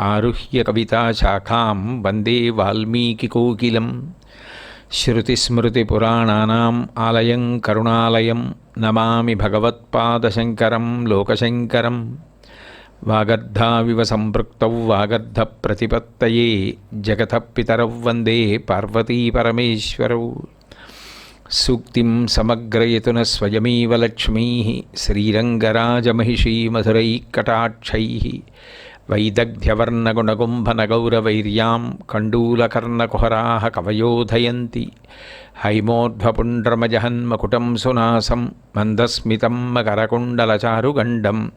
ఆరుహ్య కవితాశాఖాం వందే వాల్మీకికోకిలం శృతిస్మృతిపురాణానాం ఆలయం కరుణాలయం నమామి భగవత్పాదశంకరం లోకశంకరం. వాగర్ధావివ సంపృక్తౌ వాగర్ధప్రతిపత్తయే జగత పితరౌ వందే పార్వతీపరమేశ్వరౌ సూక్తిం సమగ్రయతున స్వయమేవ లక్ష్మీ శ్రీరంగరాజమహిషీ మధురైకటాక్షై వైదగ్ధ్యవర్ణగుణగుంభనగౌరవైర్యాం కండూలకర్ణకుహరాహ కవయోధయంతి హైమోర్ధ్వపుండ్రమజహన్మకుటం సునాసం మందస్మితం మకరకుండలచారుగండం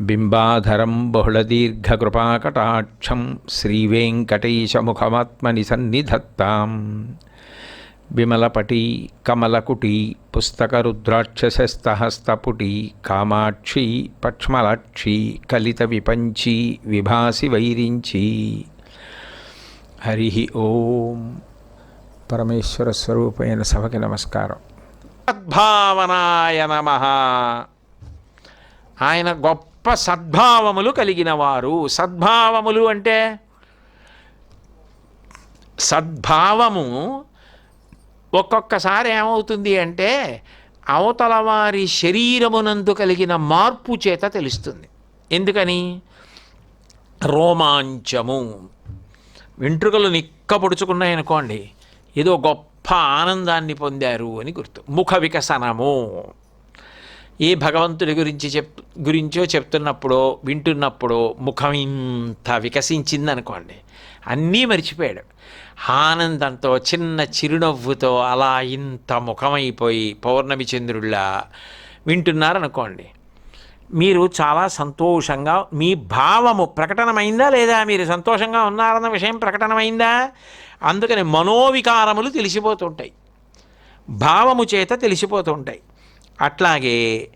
బింబాధరం బహుళదీర్ఘకృపాకటాక్షం శ్రీవేంకటేశముఖమాత్మని సన్నిధత్తాం విమలపటి కమలకుటి పుస్తకరుద్రాక్షసస్తహస్తపుటి కామాక్షి పక్ష్మలాక్షి కలిత విపంచి విభాసి వైరించి హరి ఓం పరమేశ్వర స్వరూపైన సభకి నమస్కారం సద్భావనాయ నమ ఆయన గొప్ప సద్భావములు కలిగినవారు సద్భావములు అంటే సద్భావము ఒక్కొక్కసారి ఏమవుతుంది అంటే అవతల వారి శరీరమునందు కలిగిన మార్పు చేత తెలుస్తుంది. ఎందుకని? రోమాంచము. వెంట్రుకలు నిక్కపొడుచుకున్నాయనుకోండి ఏదో గొప్ప ఆనందాన్ని పొందారు అని గుర్తు. ముఖ వికసనము. ఏ భగవంతుడి గురించి చెప్ గురించో చెప్తున్నప్పుడో వింటున్నప్పుడో ముఖం ఇంత వికసించిందనుకోండి అన్నీ మర్చిపోయాడు. ఆనందంతో చిన్న చిరునవ్వుతో అలా ఇంత ముఖమైపోయి పౌర్ణమి చంద్రుళ్ళ వింటున్నారనుకోండి మీరు చాలా సంతోషంగా మీ భావము ప్రకటనమైందా లేదా? మీరు సంతోషంగా ఉన్నారన్న విషయం ప్రకటనమైందా? అందుకని మనోవికారములు తెలిసిపోతుంటాయి. భావము చేత తెలిసిపోతుంటాయి. అట్లాగే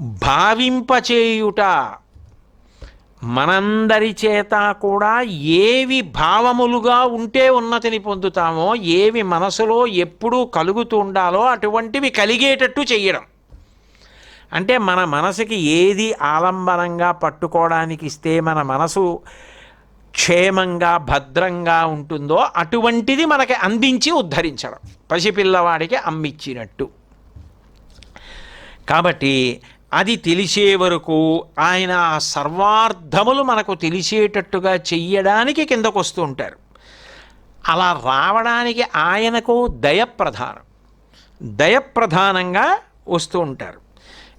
భావింపచేయుట మనందరి చేత కూడా ఏవి భావములుగా ఉంటే ఉన్నతిని పొందుతామో ఏవి మనసులో ఎప్పుడూ కలుగుతూ ఉండాలో అటువంటివి కలిగేటట్టు చేయడం అంటే మన మనసుకి ఏది ఆలంబనంగా పట్టుకోవడానికి ఇస్తే మన మనసు క్షేమంగా భద్రంగా ఉంటుందో అటువంటిది మనకి అందించి ఉద్ధరించడం. పసిపిల్లవాడికి అమ్మిచ్చినట్టు. కాబట్టి అది తెలిసే వరకు ఆయన ఆ సర్వార్థములు మనకు తెలిసేటట్టుగా చెయ్యడానికి కిందకు వస్తూ ఉంటారు. అలా రావడానికి ఆయనకు దయ ప్రధానం దయ ప్రధానంగా వస్తూ ఉంటారు.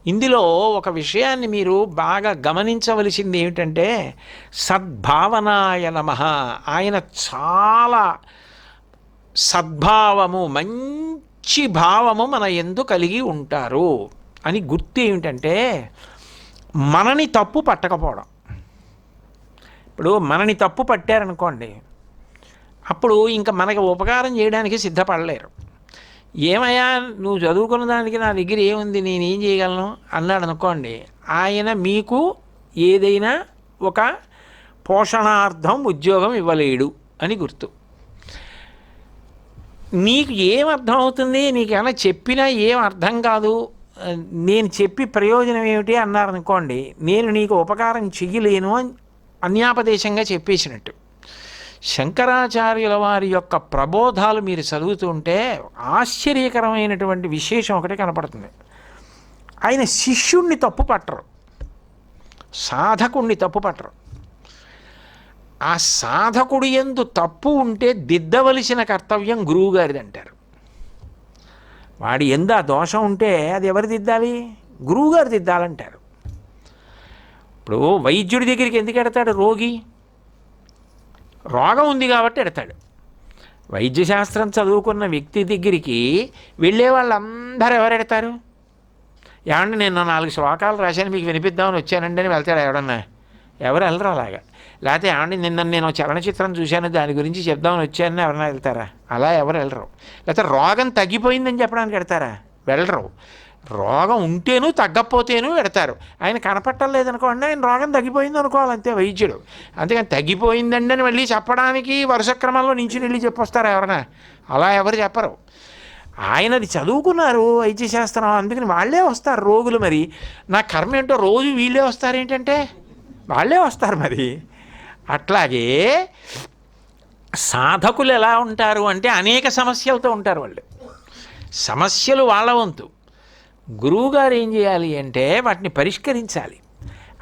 ఇందులో ఒక విషయాన్ని మీరు బాగా గమనించవలసింది ఏమిటంటే సద్భావనాయ నమ. ఆయన చాలా సద్భావము మంచి భావము మన ఎందు కలిగి ఉంటారు. అని గుర్తు ఏమిటంటే మనని తప్పు పట్టకపోవడం. ఇప్పుడు మనని తప్పు పట్టారనుకోండి అప్పుడు ఇంకా మనకి ఉపకారం చేయడానికి సిద్ధపడలేరు. ఏమయ్యా నువ్వు చదువుకున్న దానికి నా దగ్గర ఏముంది నేనేం చేయగలను? అన్నాడు అనుకోండి ఆయన మీకు ఏదైనా ఒక పోషణార్థం ఉద్యోగం ఇవ్వలేడు అని గుర్తు. నీకు ఏం అర్థం అవుతుంది? నీకు చెప్పినా ఏం అర్థం కాదు? నేను చెప్పి ప్రయోజనం ఏమిటి అన్నారనుకోండి నేను నీకు ఉపకారం చెయ్యలేను అని అన్యాపదేశంగా చెప్పేసినట్టు. శంకరాచార్యుల వారి యొక్క ప్రబోధాలు మీరు చదువుతుంటే ఆశ్చర్యకరమైనటువంటి విశేషం ఒకటి కనపడుతుంది. ఆయన శిష్యుణ్ణి తప్పు పట్టరు. సాధకుణ్ణి తప్పు పట్టరు. ఆ సాధకుడు ఎందు తప్పు ఉంటే దిద్దవలసిన కర్తవ్యం గురువుగారిది అంటారు వాడి ఎందు ఆ దోషం ఉంటే అది ఎవరు దిద్దాలి? గురువుగారు దిద్దాలంటారు. ఇప్పుడు వైద్యుడి దగ్గరికి ఎందుకు ఎడతాడు రోగి? రోగం ఉంది కాబట్టి ఎడతాడు. వైద్యశాస్త్రం చదువుకున్న వ్యక్తి దగ్గరికి వెళ్ళే వాళ్ళందరూ ఎవరు ఎడతారు? ఏమంటే నేను నాలుగు శ్లోకాలు రాశాను మీకు వినిపిద్దామని వచ్చానండి అని వెళ్తాడు ఎవడన్నా? ఎవరు వెళ్ళరు అలాగా. లేకపోతే ఏమండి నిన్న నేను చలనచిత్రం చూశాను దాని గురించి చెప్దామని వచ్చానని ఎవరైనా వెళ్తారా? అలా ఎవరు వెళ్ళరు. లేకపోతే రోగం తగ్గిపోయిందని చెప్పడానికి వెడతారా వెళ్ళరు. రోగం ఉంటేనూ తగ్గకపోతేనూ పెడతారు ఆయన కనపట్టలేదనుకోండి ఆయన రోగం తగ్గిపోయింది అనుకోవాలి అంతే వైద్యుడు. అంతేకాని తగ్గిపోయిందండి అని మళ్ళీ చెప్పడానికి వరుస క్రమంలో నుంచి వెళ్ళి చెప్పొస్తారా ఎవరైనా? అలా ఎవరు చెప్పరు. ఆయనది చదువుకున్నారు వైద్యశాస్త్రం అందుకని వాళ్ళే వస్తారు రోగులు మరి. నా కర్మ ఏంటో రోజు వీళ్ళే వస్తారు ఏంటంటే వాళ్ళే వస్తారు మరి. అట్లాగే సాధకులు ఎలా ఉంటారు అంటే అనేక సమస్యలతో ఉంటారు వాళ్ళు. సమస్యలు వాళ్ళ వంతు. గురువుగారు ఏం చేయాలి అంటే వాటిని పరిష్కరించాలి.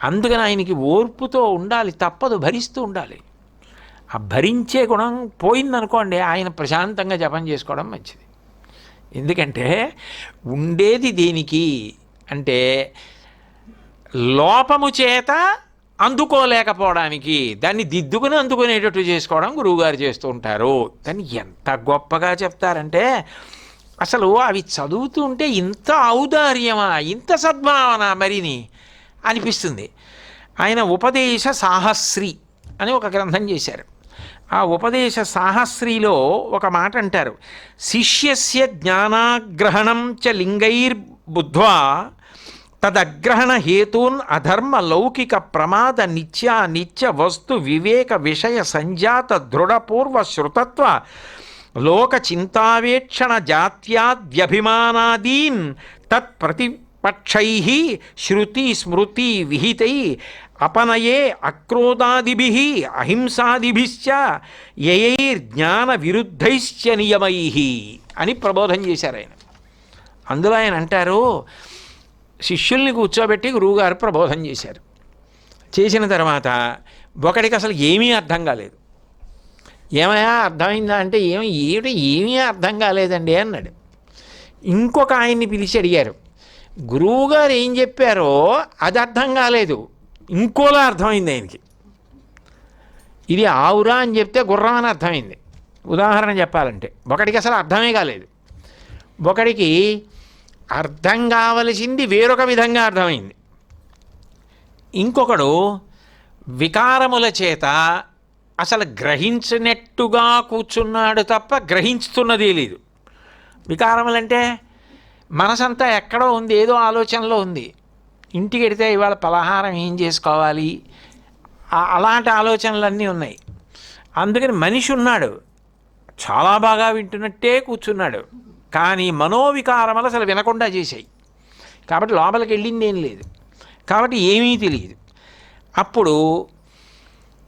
అందుకని ఆయనకి ఓర్పుతో ఉండాలి తప్పదు భరిస్తూ ఉండాలి. ఆ భరించే గుణం పోయిందనుకోండి ఆయన ప్రశాంతంగా జపం చేసుకోవడం మంచిది. ఎందుకంటే ఉండేది దేనికి అంటే లోపము చేత అందుకోలేకపోవడానికి దాన్ని దిద్దుకుని అందుకునేటట్టు చేసుకోవడం గురువుగారు చేస్తూ ఉంటారు. దాన్ని ఎంత గొప్పగా చెప్తారంటే అసలు అవి చదువుతూ ఉంటే ఇంత ఔదార్యమా ఇంత సద్భావన మరిని అనిపిస్తుంది. ఆయన ఉపదేశ సాహస్రి అని ఒక గ్రంథం చేశారు. ఆ ఉపదేశ సాహస్రిలో ఒక మాట అంటారు. శిష్యస్య జ్ఞానాగ్రహణం చ లింగైర్ బుద్ధ్వా తదగ్రహణ హేతూన్ అధర్మ లౌకిక ప్రమాద నిత్య నిత్య వస్తు వివేక విషయ సంజాత దృఢపూర్వ శృతత్వ లోక చింతావేక్షణ జాత్యాద్యభిమానాదీన్ తత్ప్రతిపక్షై శృతి స్మృతి విహితై అపనయే అక్రోధాదిభి అహింసాదిభిశ్చ యయైర్జ్ఞాన విరుద్ధైశ్చ నియమై అని ప్రబోధం చేశారు ఆయన. అందులో ఆయన అంటారు శిష్యుల్ని కూర్చోబెట్టి గురువుగారు ప్రబోధం చేశారు. చేసిన తర్వాత ఒకడికి అసలు ఏమీ అర్థం కాలేదు. ఏమయా అర్థమైందా అంటే ఏమి ఏమిటి ఏమీ అర్థం కాలేదండి అన్నాడు. ఇంకొక ఆయన్ని పిలిచి అడిగారు గురువుగారు ఏం చెప్పారో అది అర్థం కాలేదు. ఇంకోలా అర్థమైంది ఆయనకి. ఇది ఆవురా అని చెప్తే గుర్రం అని అర్థమైంది. ఉదాహరణ చెప్పాలంటే ఒకడికి అసలు అర్థమే కాలేదు. ఒకడికి అర్థం కావలసింది వేరొక విధంగా అర్థమైంది. ఇంకొకడు వికారముల చేత అసలు గ్రహించినట్టుగా కూర్చున్నాడు తప్ప గ్రహించుతున్నది లేదు. వికారములంటే మనసంతా ఎక్కడో ఉంది ఏదో ఆలోచనలో ఉంది. ఇంటికి వెడితే ఇవాళ పలహారం ఏం చేసుకోవాలి? అలాంటి ఆలోచనలన్నీ ఉన్నాయి. అందుకని మనిషి ఉన్నాడు చాలా బాగా వింటున్నట్టే కూర్చున్నాడు. కానీ మనోవికారం అసలు వినకుండా చేశాయి. కాబట్టి లోపలికి వెళ్ళింది ఏం లేదు. కాబట్టి ఏమీ తెలియదు. అప్పుడు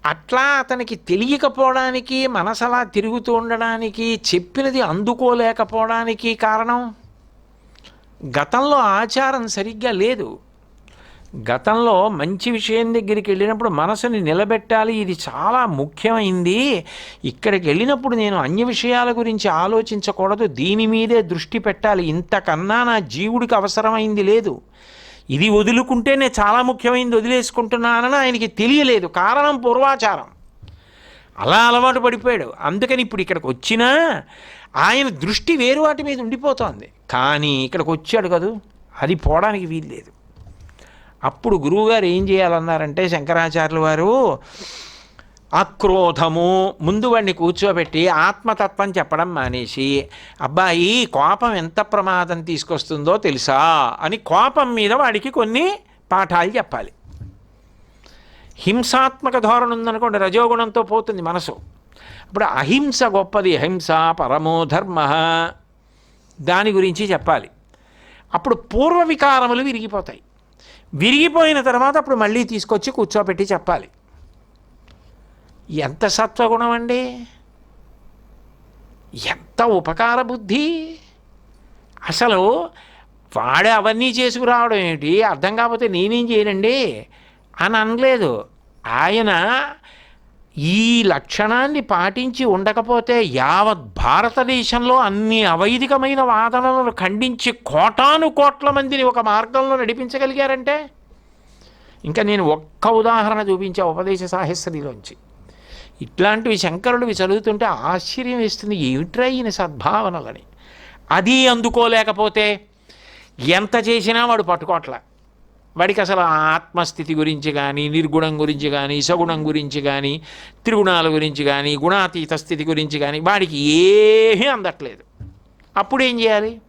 అట్లా అతనికి తెలియకపోవడానికి మనసలా తిరుగుతూ ఉండడానికి చెప్పినది అందుకోలేకపోవడానికి కారణం గతంలో ఆచారం సరిగ్గా లేదు. గతంలో మంచి విషయం దగ్గరికి వెళ్ళినప్పుడు మనసుని నిలబెట్టాలి. ఇది చాలా ముఖ్యమైంది. ఇక్కడికి వెళ్ళినప్పుడు నేను అన్య విషయాల గురించి ఆలోచించకూడదు. దీని మీదే దృష్టి పెట్టాలి. ఇంతకన్నా నా జీవుడికి అవసరమైంది లేదు. ఇది వదులుకుంటే నేను చాలా ముఖ్యమైనది వదిలేసుకుంటున్నానని ఆయనకి తెలియలేదు. కారణం పూర్వాచారం. అలా అలవాటు పడిపోయాడు. అందుకని ఇప్పుడు ఇక్కడికి వచ్చినా ఆయన దృష్టి వేరు వాటి మీద ఉండిపోతోంది. కానీ ఇక్కడికి వచ్చాడు కదూ. అది పోవడానికి వీలు లేదు అప్పుడు గురువుగారు ఏం చేయాలన్నారంటే శంకరాచార్యులు వారు అక్రోధము ముందు వాడిని కూర్చోబెట్టి ఆత్మతత్వం చెప్పడం మానేసి అబ్బాయి కోపం ఎంత ప్రమాదం తీసుకొస్తుందో తెలుసా అని కోపం మీద వాడికి కొన్ని పాఠాలు చెప్పాలి. హింసాత్మక ధోరణి ఉందనుకోండి రజోగుణంతో పోతుంది మనసు. ఇప్పుడు అహింస గొప్పది హింస పరమో ధర్మ దాని గురించి చెప్పాలి. అప్పుడు పూర్వ వికారములు విరిగిపోతాయి. విరిగిపోయిన తర్వాత అప్పుడు మళ్ళీ తీసుకొచ్చి కూర్చోబెట్టి చెప్పాలి. ఎంత సత్వగుణం అండి? ఎంత ఉపకార బుద్ధి? అసలు వాడే అవన్నీ చేసుకురావడం ఏంటి? అర్థం కాకపోతే నేనేం చేయనండి? అని అనలేదు. ఆయన ఈ లక్షణాన్ని పాటించి ఉండకపోతే యావత్ భారతదేశంలో అన్ని అవైదికమైన వాదనలను ఖండించి కోటాను కోట్ల మందిని ఒక మార్గంలో నడిపించగలిగారంటే? ఇంకా నేను ఒక్క ఉదాహరణ చూపించే ఉపదేశ సాహస్రిలోంచి ఇట్లాంటివి శంకరుడివి చదువుతుంటే ఆశ్చర్యం వేస్తుంది ఏమిట్రా ఈయన సద్భావనలని? అది అందుకోలేకపోతే ఎంత చేసినా వాడు పట్టుకోట్ల. వాడికి అసలు ఆత్మస్థితి గురించి కానీ నిర్గుణం గురించి కానీ సగుణం గురించి కానీ త్రిగుణాల గురించి కానీ గుణాతీత స్థితి గురించి కానీ వాడికి ఏమీ అందట్లేదు. అప్పుడు ఏం చేయాలి?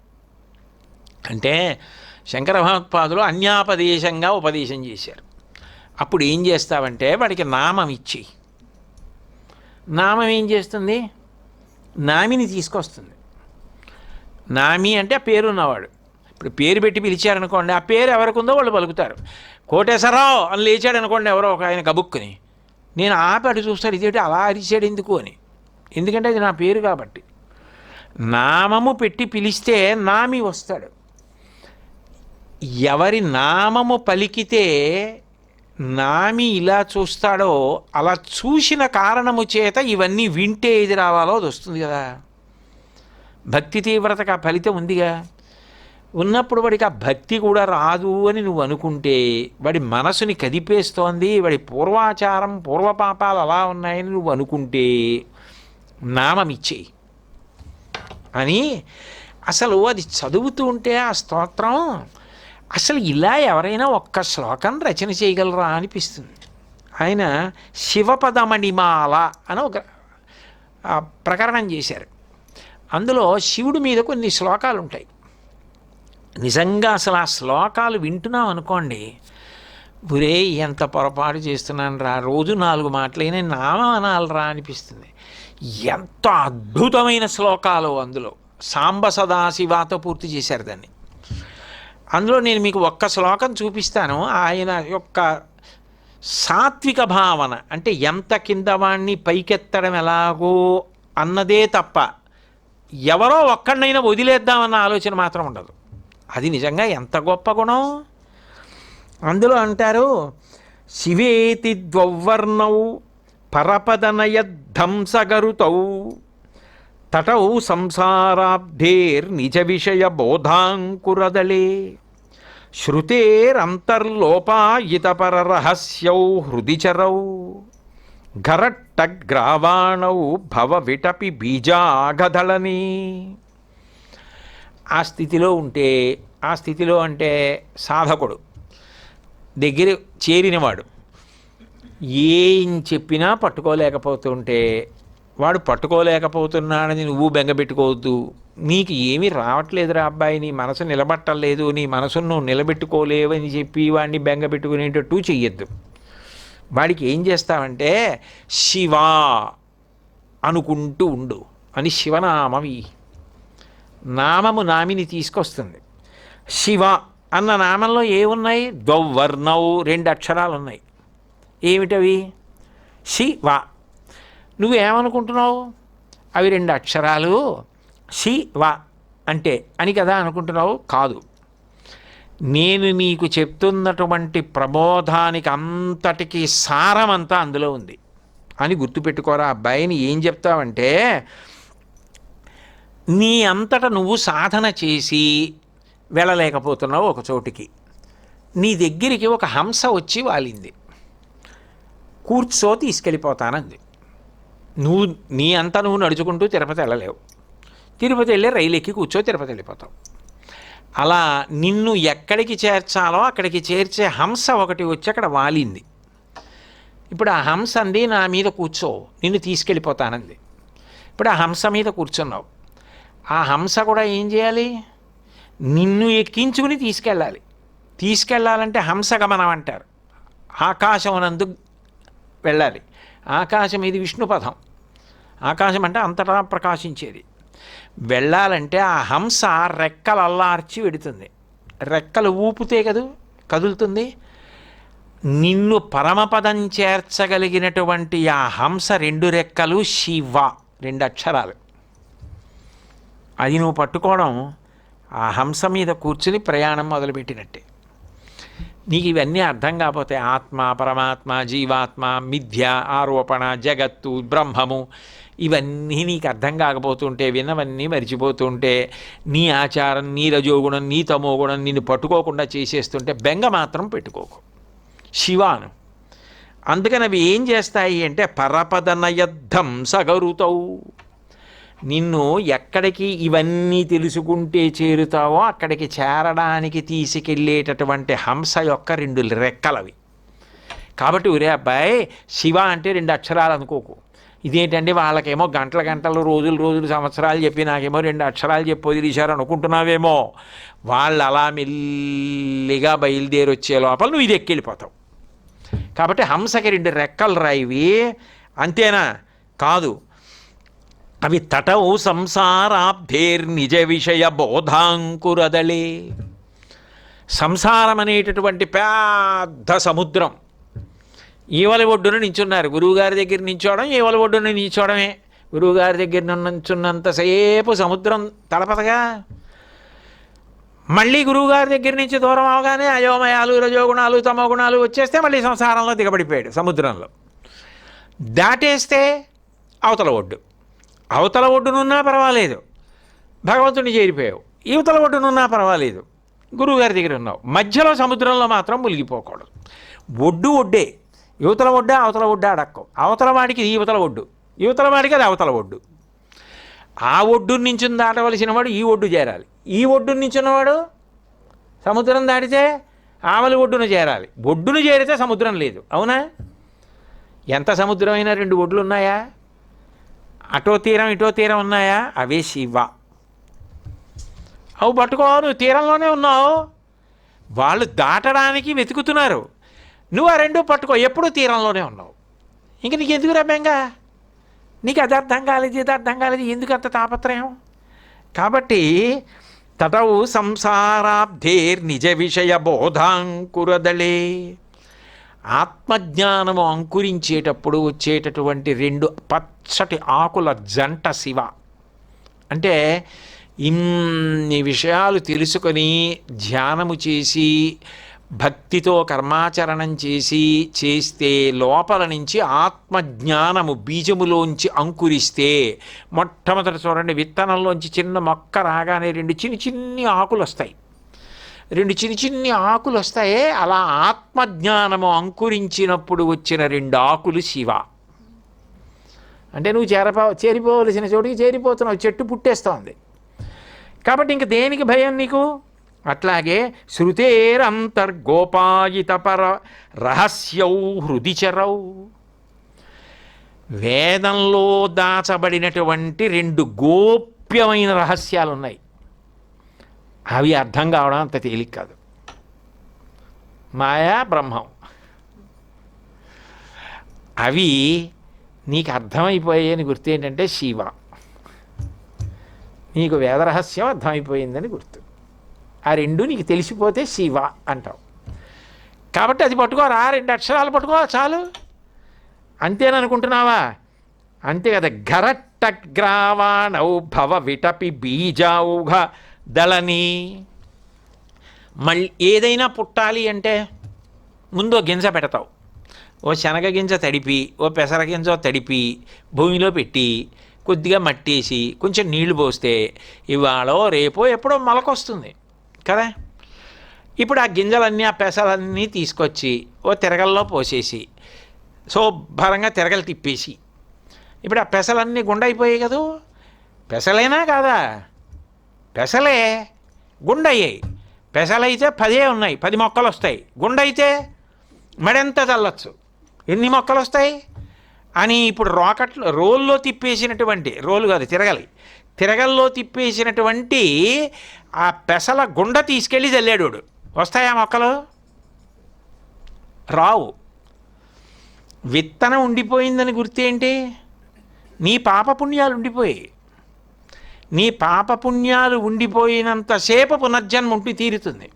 అంటే శంకర భగవత్పాదులు అన్యాపదేశంగా ఉపదేశం చేశారు. అప్పుడు ఏం చేస్తావంటే వాడికి నామం ఇచ్చి నామం ఏం చేస్తుంది? నామిని తీసుకొస్తుంది. నామి అంటే ఆ పేరున్నవాడు. ఇప్పుడు పేరు పెట్టి పిలిచారనుకోండి ఆ పేరు ఎవరికి ఉందో వాళ్ళు పలుకుతారు. కోటేశ్వరరావు అని లేచాడు అనుకోండి ఎవరో ఒక ఆయన కబుక్కుని నేను ఆపాడు చూస్తాను ఇదేంటి అలా అరిచాడు ఎందుకు? అని. ఎందుకంటే అది నా పేరు కాబట్టి. నామము పెట్టి పిలిస్తే నామి వస్తాడు. ఎవరి నామము పలికితే నామి ఇలా చూస్తాడో అలా చూసిన కారణము చేత ఇవన్నీ వింటే ఏది రావాలో అది వస్తుంది కదా. భక్తి తీవ్రతకు ఆ ఫలితం ఉందిగా. ఉన్నప్పుడు వాడికి ఆ భక్తి కూడా రాదు అని నువ్వు అనుకుంటే వాడి మనసుని కదిపేస్తోంది వాడి పూర్వాచారం పూర్వపాపాలు అలా ఉన్నాయని నువ్వు అనుకుంటే నామమిచ్చేయి. అని అసలు అది చదువుతూ ఉంటే ఆ స్తోత్రం అసలు ఇలా ఎవరైనా ఒక్క శ్లోకం రచన చేయగలరా అనిపిస్తుంది. ఆయన శివపదమణిమాల అని ఒక ప్రకరణం చేశారు. అందులో శివుడి మీద కొన్ని శ్లోకాలు ఉంటాయి నిజంగా అసలు ఆ శ్లోకాలు వింటున్నాం అనుకోండి బురే ఎంత పొరపాటు చేస్తున్నాను రా రోజు నాలుగు మాటలైనా నామం అనాలరా అనిపిస్తుంది. ఎంత అద్భుతమైన శ్లోకాలు అందులో. సాంబ సదాశివాతో పూర్తి చేశారు దాన్ని. అందులో నేను మీకు ఒక్క శ్లోకం చూపిస్తాను. ఆయన యొక్క సాత్విక భావన అంటే ఎంత కింద వాణ్ణి పైకెత్తడం ఎలాగో అన్నదే తప్ప ఎవరో ఒక్కడినైనా వదిలేద్దామన్న ఆలోచన మాత్రం ఉండదు. అది నిజంగా ఎంత గొప్ప గుణం అందులో అంటారు శివేతి ద్వౌవర్ణౌ పరపదనయద్ధంసగరుతౌ తటౌ సంసారాబ్ధేర్ నిజ విషయ బోధాంకురదలే శ్రుతేరంతర్లోపాయితపరరహస్యౌ హృదిచరౌ గరట్టగ్రావాణౌ భవ విటపి బీజాగధళనీ ఆ స్థితిలో ఉంటే ఆ స్థితిలో అంటే సాధకుడు దగ్గర చేరినవాడు. ఏం చెప్పినా పట్టుకోలేకపోతుంటే వాడు పట్టుకోలేకపోతున్నాడని నువ్వు బెంగపెట్టుకోవద్దు. నీకు ఏమీ రావట్లేదురా అబ్బాయి నీ మనసు నిలబట్టలేదు నీ మనసును నువ్వు నిలబెట్టుకోలేవని చెప్పి వాడిని బెంగపెట్టుకునేటట్టు చెయ్యొద్దు. వాడికి ఏం చేస్తావంటే శివ అనుకుంటూ ఉండు. అని శివనామవి నామము నామిని తీసుకొస్తుంది. శివ అన్న నామంలో ఏమున్నాయి? దౌవర్ణౌ రెండు అక్షరాలు ఉన్నాయి ఏమిటవి? శివ. నువ్వేమనుకుంటున్నావు? అవి రెండు అక్షరాలు. శివ అంటే అని కదా అనుకుంటున్నావు? కాదు. నేను నీకు చెప్తున్నటువంటి ప్రబోధానికి అంతటికి సారమంతా అందులో ఉంది. అని గుర్తుపెట్టుకోరా అబ్బాయిని ఏం చెప్తావంటే నీ అంతట నువ్వు సాధన చేసి వెళ్ళలేకపోతున్నావు ఒక చోటికి. నీ దగ్గరికి ఒక హంస వచ్చి వాలింది. కూర్చో తీసుకెళ్ళిపోతానంది. నువ్వు నీ అంతా నువ్వు నడుచుకుంటూ తిరుపతి వెళ్ళలేవు. తిరుపతి వెళ్ళి రైలు ఎక్కి కూర్చో తిరుపతి వెళ్ళిపోతావు. అలా నిన్ను ఎక్కడికి చేర్చాలో అక్కడికి చేర్చే హంస ఒకటి వచ్చి అక్కడ వాలింది. ఇప్పుడు ఆ హంస అంది నా మీద కూర్చో నిన్ను తీసుకెళ్ళిపోతానంది. ఇప్పుడు ఆ హంస మీద కూర్చున్నావు. ఆ హంస కూడా ఏం చేయాలి? నిన్ను ఎక్కించుకుని తీసుకెళ్ళాలి. తీసుకెళ్ళాలంటే హంస గమనం అంటారు. ఆకాశమునందు వెళ్ళాలి. ఆకాశం ఇది విష్ణుపథం ఆకాశం అంటే అంతటా ప్రకాశించేది. వెళ్ళాలంటే ఆ హంస రెక్కలు అల్లార్చి వెడుతుంది. రెక్కలు ఊపితే కదూ కదులుతుంది. నిన్ను పరమపదం చేర్చగలిగినటువంటి ఆ హంస రెండు రెక్కలు శివ రెండు అక్షరాలు. అది నువ్వు పట్టుకోవడం ఆ హంస మీద కూర్చుని ప్రయాణం మొదలుపెట్టినట్టే. నీకు ఇవన్నీ అర్థం కాకపోతే ఆత్మ పరమాత్మ జీవాత్మ మిథ్య ఆరోపణ జగత్తు బ్రహ్మము ఇవన్నీ నీకు అర్థం కాకపోతుంటే విన్నవన్నీ మరిచిపోతుంటే నీ ఆచారం నీ రజోగుణం నీ తమోగుణం నిన్ను పట్టుకోకుండా చేసేస్తుంటే బెంగ మాత్రం పెట్టుకోకు. శివాను. అందుకని అవి ఏం చేస్తాయి అంటే పరపదనయద్ధం సగరుతవు నిన్ను ఎక్కడికి ఇవన్నీ తెలుసుకుంటే చేరుతావో అక్కడికి చేరడానికి తీసుకెళ్ళేటటువంటి హంస యొక్క రెండు రెక్కలవి. కాబట్టి ఒరే అబ్బాయి శివ అంటే రెండు అక్షరాలు అనుకోకు. ఇదేంటండి వాళ్ళకేమో గంటల గంటలు రోజులు రోజులు సంవత్సరాలు చెప్పి నాకేమో రెండు అక్షరాలు చెప్పి వదిలేశారు అనుకుంటున్నావేమో. వాళ్ళు అలా మెల్లిగా బయలుదేరి వచ్చే లోపల నువ్వు ఇది ఎక్కెళ్ళిపోతావు. కాబట్టి హంసకి రెండు రెక్కలు రా ఇవి అంతేనా? కాదు. అవి తటవు సంసారాబ్ధేర్నిజ విషయ బోధాంకురదలే సంసారం అనేటటువంటి పెద్ద సముద్రం. ఈవల ఒడ్డున నించున్నారు. గురువుగారి దగ్గర నించోవడం ఈవల ఒడ్డున నించోవడమే. గురువుగారి దగ్గర నించున్నంతసేపు సముద్రం తలపదగా మళ్ళీ గురువుగారి దగ్గర నుంచి దూరం అవగానే అయోమయాలు రజోగుణాలు తమోగుణాలు వచ్చేస్తే మళ్ళీ సంసారంలో దిగబడిపోయాడు సముద్రంలో. దాటేస్తే అవతల ఒడ్డు. అవతల ఒడ్డునున్నా పర్వాలేదు. భగవంతుని చేరిపోయావు. యువతల ఒడ్డునున్నా పర్వాలేదు. గురువుగారి దగ్గర ఉన్నావు. మధ్యలో సముద్రంలో మాత్రం మునిగిపోకూడదు. ఒడ్డు ఒడ్డే. యువతల ఒడ్డా అవతల ఒడ్డా అడక్కం అవతల వాడికి యువతల ఒడ్డు. యువతల వాడికి అది అవతల ఒడ్డు. ఆ ఒడ్డు నుంచి దాటవలసిన వాడు ఈ ఒడ్డు చేరాలి. ఈ ఒడ్డు నుంచున్నవాడు సముద్రం దాటితే ఆవలి ఒడ్డున చేరాలి. ఒడ్డును చేరితే సముద్రం లేదు. అవునా? ఎంత సముద్రమైనా రెండు ఒడ్లు ఉన్నాయా అటో తీరం ఇటో తీరం ఉన్నాయా? అవే శివ. అవు పట్టుకో నువ్వు తీరంలోనే ఉన్నావు. వాళ్ళు దాటడానికి వెతుకుతున్నారు. నువ్వు ఆ రెండు పట్టుకో ఎప్పుడూ తీరంలోనే ఉన్నావు? ఇంక నీకు ఎందుకు రమ్యంగా నీకు అది అర్థం కాలేదు ఇది అర్థం కాలేదు ఎందుకు అంత తాపత్రయం? కాబట్టి తటవు సంసారాబ్ధేర్ నిజ విషయ బోధాంకురదలే ఆత్మజ్ఞానము అంకురించేటప్పుడు వచ్చేటటువంటి రెండు పచ్చటి ఆకుల జంట శివ. అంటే ఇన్ని విషయాలు తెలుసుకొని ధ్యానము చేసి భక్తితో కర్మాచరణం చేసి చేస్తే లోపల నుంచి ఆత్మజ్ఞానము బీజములోంచి అంకురిస్తే మొట్టమొదటి చూడండి విత్తనంలోంచి చిన్న మొక్క రాగానే రెండు చిన్ని చిన్ని ఆకులు వస్తాయి. రెండు చిన్ని చిన్ని ఆకులు వస్తాయే అలా ఆత్మజ్ఞానము అంకురించినప్పుడు వచ్చిన రెండు ఆకులు శివ. అంటే నువ్వు చేరపో చేరిపోవలసిన చోటికి చేరిపోతున్నావు చెట్టు పుట్టేస్తోంది. కాబట్టి ఇంక దేనికి భయం నీకు? అట్లాగే శృతేరంతర్గోపాయితపర రహస్యౌ హృదిచరౌ వేదంలో దాచబడినటువంటి రెండు గోప్యమైన రహస్యాలు ఉన్నాయి అవి అర్థం కావడం అంత తేలిక కాదు. మాయా బ్రహ్మం. అవి నీకు అర్థమైపోయేని గుర్తు ఏంటంటే శివ. నీకు వేదరహస్యం అర్థమైపోయిందని గుర్తు. ఆ రెండు నీకు తెలిసిపోతే శివ అంటావు. కాబట్టి అది పట్టుకోరా రెండు అక్షరాలు పట్టుకో చాలు. అంతేననుకుంటున్నావా? అంతే కదా ఘరట్టగ్రావాణౌ భవ విటపి బీజావుఘ దళని. మళ్ళీ ఏదైనా పుట్టాలి అంటే ముందు గింజ పెడతావు. ఓ శనగ గింజ తడిపి ఓ పెసర గింజ తడిపి భూమిలో పెట్టి కొద్దిగా మట్టేసి కొంచెం నీళ్ళు పోస్తే ఇవాళో రేపో ఎప్పుడో మొలకొస్తుంది. కదా? ఇప్పుడు ఆ గింజలన్నీ ఆ పెసలన్నీ తీసుకొచ్చి ఓ తిరగల్లో పోసేసి శుభ్రంగా తిరగలు తిప్పేసి ఇప్పుడు ఆ పెసలన్నీ గుండైపోయాయి కదూ? పెసలేనా కాదా? పెసలే గుండయ్యాయి. పెసలైతే పదే ఉన్నాయి పది మొక్కలు వస్తాయి గుండైతే మడెంత చల్లచ్చు ఎన్ని మొక్కలు వస్తాయి అని ఇప్పుడు రాకెట్లు రోల్లో తిప్పేసినటువంటి రోలు కాదు తిరగలి. తిరగల్లో తిప్పేసినటువంటి ఆ పెసల గుండ తీసుకెళ్ళి చల్లాడు వాడు. వస్తాయా మొక్కలు? రావు. విత్తనం ఉండిపోయిందని గుర్తేంటి? నీ పాపపుణ్యాలు ఉండిపోయాయి. నీ పాపపుణ్యాలు ఉండిపోయినంతసేపు పునర్జన్మ ఉండి తీరుతుంది.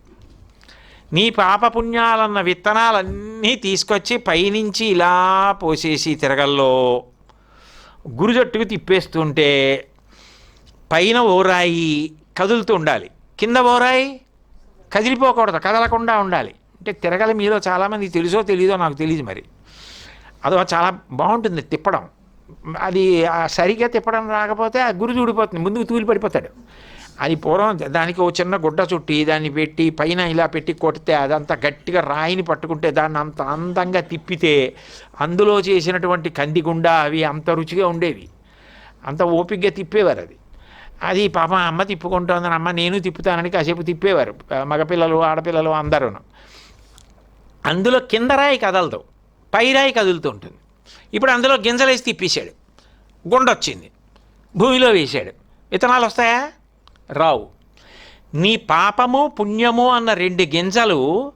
నీ పాపపుణ్యాలన్న విత్తనాలన్నీ తీసుకొచ్చి పైనుంచి ఇలా పోసేసి తిరగల్లో. గురుజట్టుకు తిప్పేస్తుంటే పైన ఓరాయి కదులుతూ ఉండాలి. కింద ఓరాయి కదిలిపోకూడదు కదలకుండా ఉండాలి. అంటే తిరగలి మీలో చాలామంది తెలుసో తెలీదో నాకు తెలియదు మరి. అదో చాలా బాగుంటుంది తిప్పడం. అది సరిగ్గా తిప్పడం రాకపోతే ఆ గురి చూడిపోతుంది ముందుకు తూలి పడిపోతాడు అది పూర్వం దానికి ఓ చిన్న గుడ్డ చుట్టి దాన్ని పెట్టి పైన ఇలా పెట్టి కొడితే అదంతా గట్టిగా రాయిని పట్టుకుంటే దాన్ని అంత అందంగా తిప్పితే అందులో చేసినటువంటి కందిగుండ అవి అంత రుచిగా ఉండేవి. అంత ఓపిగ్గా తిప్పేవారు అది. అది పాపం అమ్మ తిప్పుకుంటోందని అమ్మ నేను తిప్పుతానని కాసేపు తిప్పేవారు. మగపిల్లలు ఆడపిల్లలు అందరూ అందులో కింద రాయి కదలదు. పై రాయి కదులుతూ ఉంటుంది. ఇప్పుడు అందులో గింజలేసి తిప్పేశాడు. గుండొచ్చింది. భూమిలో వేశాడు. విత్తనాలు వస్తాయా? రావు. నీ పాపము పుణ్యము అన్న రెండు గింజలు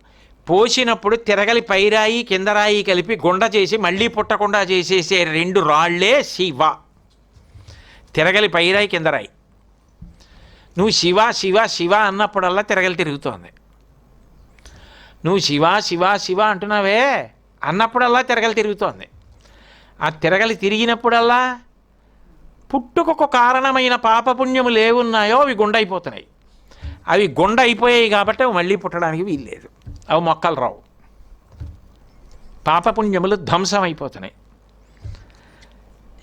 పోసినప్పుడు తిరగలి పైరాయి కిందరాయి కలిపి గుండ చేసి మళ్ళీ పుట్టకుండా చేసేసే రెండు రాళ్ళే శివ. తిరగలి పైరాయి కిందరాయి. నువ్వు శివ శివ శివ అన్నప్పుడల్లా తిరగలి తిరుగుతోంది. నువ్వు శివ శివ శివ అంటున్నావే అన్నప్పుడల్లా తిరగలి తిరుగుతోంది. ఆ తిరగలి తిరిగినప్పుడల్లా పుట్టుకొక కారణమైన పాపపుణ్యము లేవున్నాయో అవి గుండైపోతున్నాయి. అవి గుండ అయిపోయాయి కాబట్టి అవి మళ్ళీ పుట్టడానికి వీల్లేదు. అవి మొక్కలు రావు. పాపపుణ్యములు ధ్వంసం అయిపోతున్నాయి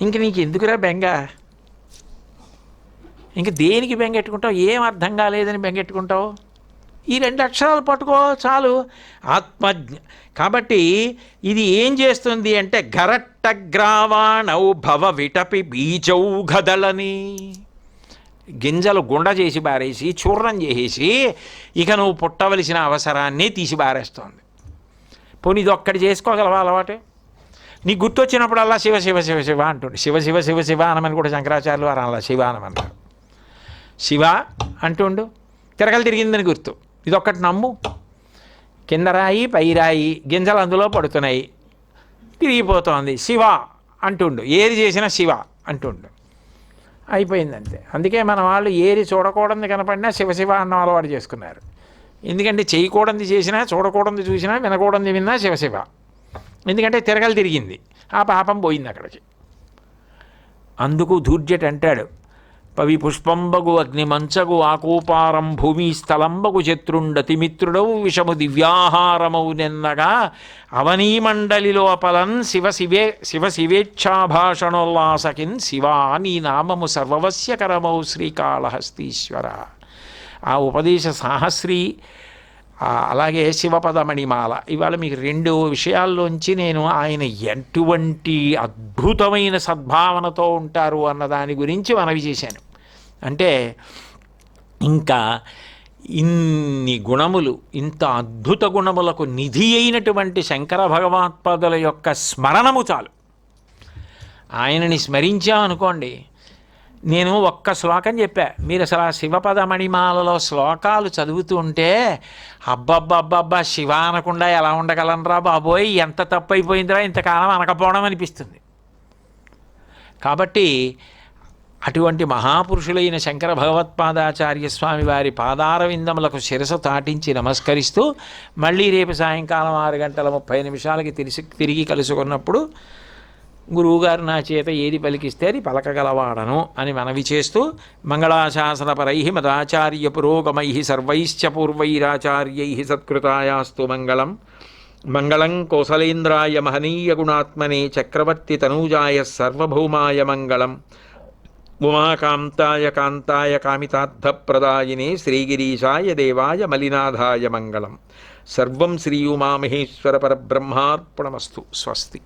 ఇంక నీకు ఎందుకురా బెంగ? ఇంక దేనికి బెంగెట్టుకుంటావు ఏం అర్థం కాలేదని బెంగెట్టుకుంటావు ఈ రెండు అక్షరాలు పట్టుకో చాలు. ఆత్మజ్ఞ కాబట్టి ఇది ఏం చేస్తుంది అంటే గరట్ గరట్టగ్రావాణౌ భవ విటపి బీజౌఘదలని. గింజలు గుండ చేసి బారేసి చూర్ణం చేసేసి ఇక నువ్వు పుట్టవలసిన అవసరాన్ని తీసి బారేస్తోంది. పోనీ ఇది ఒక్కటి చేసుకోగలవా అలవాటు? నీకు గుర్తొచ్చినప్పుడల్లా శివ శివ శివ శివ అంటుంది శివ శివ శివ శివ అనమని కూడా శంకరాచార్యులు వారు అలా శివ అనమన్నారు శివ అంటుండు. తిరగలు తిరిగిందని గుర్తు. ఇది ఒక్కటి నమ్ము. కింద రాయి పై రాయి గింజలు అందులో పడుతున్నాయి. తిరిగిపోతోంది. శివ అంటుండు. ఏది చేసినా శివ అంటుండు. అయిపోయింది అంతే అందుకే మన వాళ్ళు ఏది చూడకూడదు కనపడినా శివశివ అన్న అలవాటు చేసుకున్నారు. ఎందుకంటే చేయకూడదు చేసినా చూడకూడదు చూసినా వినకూడదు విన్నా శివశివ ఎందుకంటే తిరగలు తిరిగింది. ఆ పాపం పోయింది అక్కడికి. అందుకు ధూర్జట్ అంటాడు. పవి పుష్పంబగు అగ్ని మంచగు ఆకూపారం భూమి స్థలంబగు శత్రుండతి మిత్రుడవు విషము దివ్యాహారమవు నిన్నగా అవనీమండలి లోపలం శివ శివే శివ శివేచ్ఛాభాషణోల్లాసకిన్ శివా నీ నామము సర్వవస్యకరమౌ శ్రీకాళహస్తీశ్వర. ఆ ఉపదేశ సాహస్రి అలాగే శివపదమణిమాల ఇవాళ మీకు రెండు విషయాల్లోంచి నేను ఆయన ఎటువంటి అద్భుతమైన సద్భావనతో ఉంటారు అన్న దాని గురించి మనవి చేశాను. అంటే ఇంకా ఇన్ని గుణములు ఇంత అద్భుత గుణములకు నిధి అయినటువంటి శంకర భగవత్పాదుల యొక్క స్మరణము చాలు. ఆయనని స్మరించామనుకోండి నేను ఒక్క శ్లోకం చెప్పా. మీరు అసలు ఆ శివపదమణిమాలలో శ్లోకాలు చదువుతూ ఉంటే అబ్బబ్బబ్బబ్బా శివ అనకుండా ఎలా ఉండగలనరా బాబోయ్ ఎంత తప్పు అయిపోయిందిరా ఇంతకాలం అనకపోవడం అనిపిస్తుంది. కాబట్టి అటువంటి మహాపురుషులైన శంకర భగవత్పాదాచార్య స్వామి వారి పాదారవిందములకు శిరస తాటించి నమస్కరిస్తూ మళ్ళీ రేపు సాయంకాలం ఆరు గంటల ముప్పై నిమిషాలకి తిరిసి తిరిగి కలుసుకున్నప్పుడు గురువుగారు నా చేత ఏది పలికిస్తే అది పలకగలవాడను అని మనవి చేస్తూ మంగళాశాసనపరై మదాచార్య పురోగమై సర్వైశ్చ పూర్వైరాచార్యై సత్కృతాయాస్తు మంగళం. మంగళం కోసలేంద్రాయ మహనీయ గుణాత్మనే చక్రవర్తి తనూజాయ సర్వభౌమాయ మంగళం. ఉమాకాంతాయ కాంతాయ కామితార్థప్రదాయినే శ్రీగిరీశాయ దేవాయ మలినాథాయ మంగళం. సర్వం శ్రీ ఉమామహేశ్వర పరబ్రహ్మార్పణమస్తు. స్వస్తి.